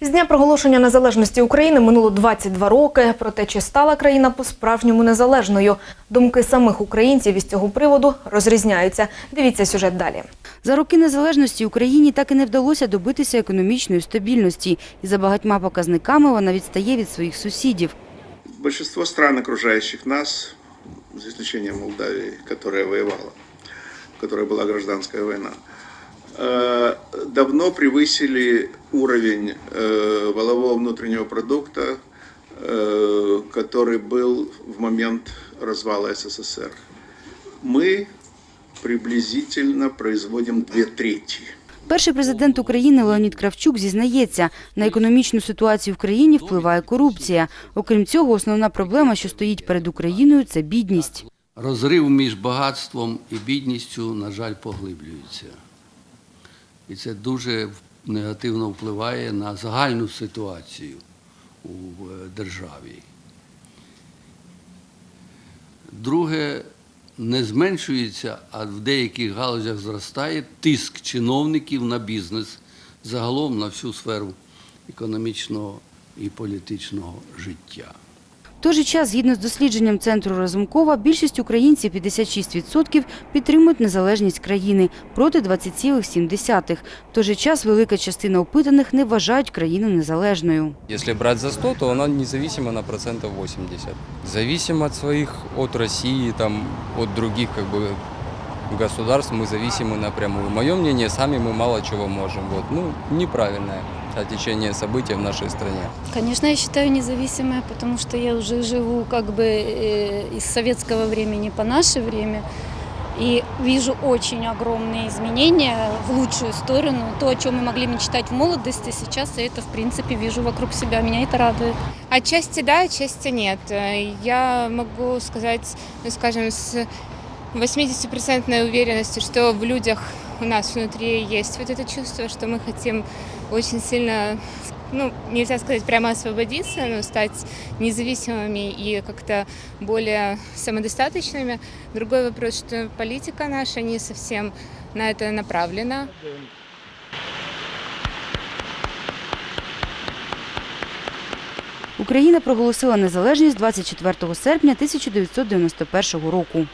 З дня проголошення незалежності України минуло 22 роки. Проте чи стала країна по-справжньому незалежною? Думки самих українців із цього приводу розрізняються. Дивіться сюжет далі. За роки незалежності Україні так і не вдалося добитися економічної стабільності, і за багатьма показниками вона відстає від своїх сусідів. Большинство стран, окружающих нас, за исключением Молдавии, которая воевала, в которой была гражданская война, э, давно превысили уровень э, валового внутреннего продукта, э, который был в момент развала СССР. Мы приблизительно производим две трети. Перший президент України Леонід Кравчук зізнається, на економічну ситуацію в країні впливає корупція. Окрім цього, основна проблема, що стоїть перед Україною – це бідність. Розрив між багатством і бідністю, на жаль, поглиблюється. І це дуже негативно впливає на загальну ситуацію у е, державі. Друге, не зменшується, а в деяких галузях зростає тиск чиновників на бізнес, загалом на всю сферу економічного і політичного життя. В той же час, згідно з дослідженням Центру Разумкова, більшість українців, 56%, підтримують незалежність країни проти 20,7%. В той же час велика частина опитаних не вважають країну незалежною. Если брать за 100, то она независима на процентов 80. Зависим от своих, от России, там, от других как бы государств мы зависимы напрямую. Мое мнение, сами мы мало чего можем. Вот. Ну, Неправильное течение событий в нашей стране. Конечно, я считаю независимая, потому что я уже живу как бы э, из советского времени по наше время. И вижу очень огромные изменения в лучшую сторону. То, о чем мы могли мечтать в молодости, сейчас я это, в принципе, вижу вокруг себя. Меня это радует. Отчасти да, отчасти нет. Я могу сказать, ну, скажем, с 80% уверенностью, что в людях у нас внутри есть вот это чувство, что мы хотим очень сильно, ну, нельзя сказать прямо освободиться, но стать независимыми и как-то более самодостаточными. Другой вопрос, что политика наша не совсем на это направлена. Україна проголосила незалежність 24 серпня 1991 року.